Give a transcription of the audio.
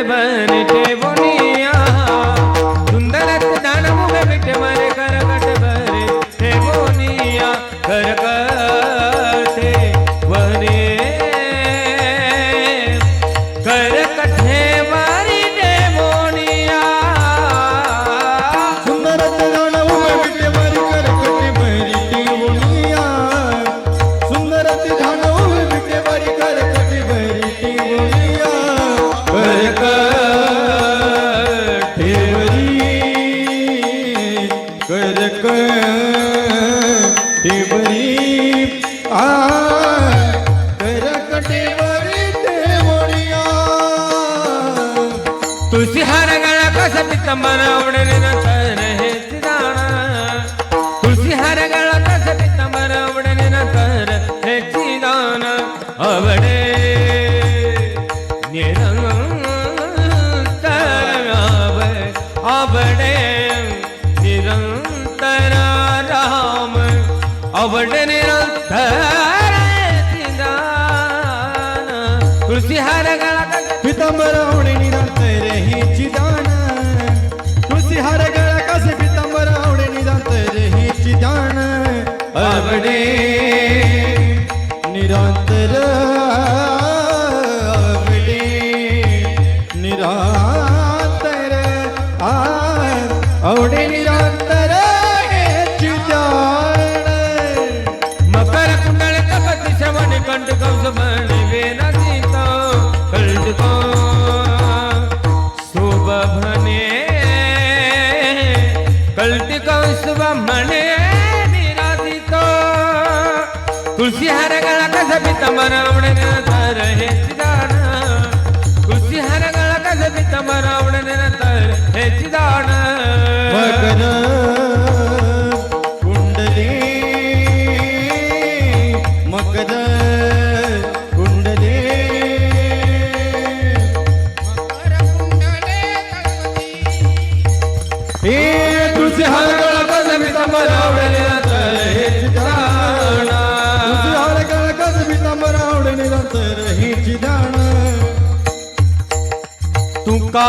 தேவரே तुळशी हार गळा कसा पितंबर आवडणे नंतर हे चिदाण तुळशी हार गळा कसा पितंबर आवडणे नंतर हे चिदाण आवडे निरंतर आवड आवडे निरंतर चिदाण तुळशी हार गळा कसा पितांबर आवडे निरंतर ही चिदान तुळशी हार गळा कसे शुभ कल्ट कळती मने म्हणे तुलसी हर गला कसा पितंबर आवडे तर हे चिदान। तुळशी हार गळा कसा पितंबर आवडे तर हे चिदान। पितांबर आवडले नंतर हे चिदाण तू का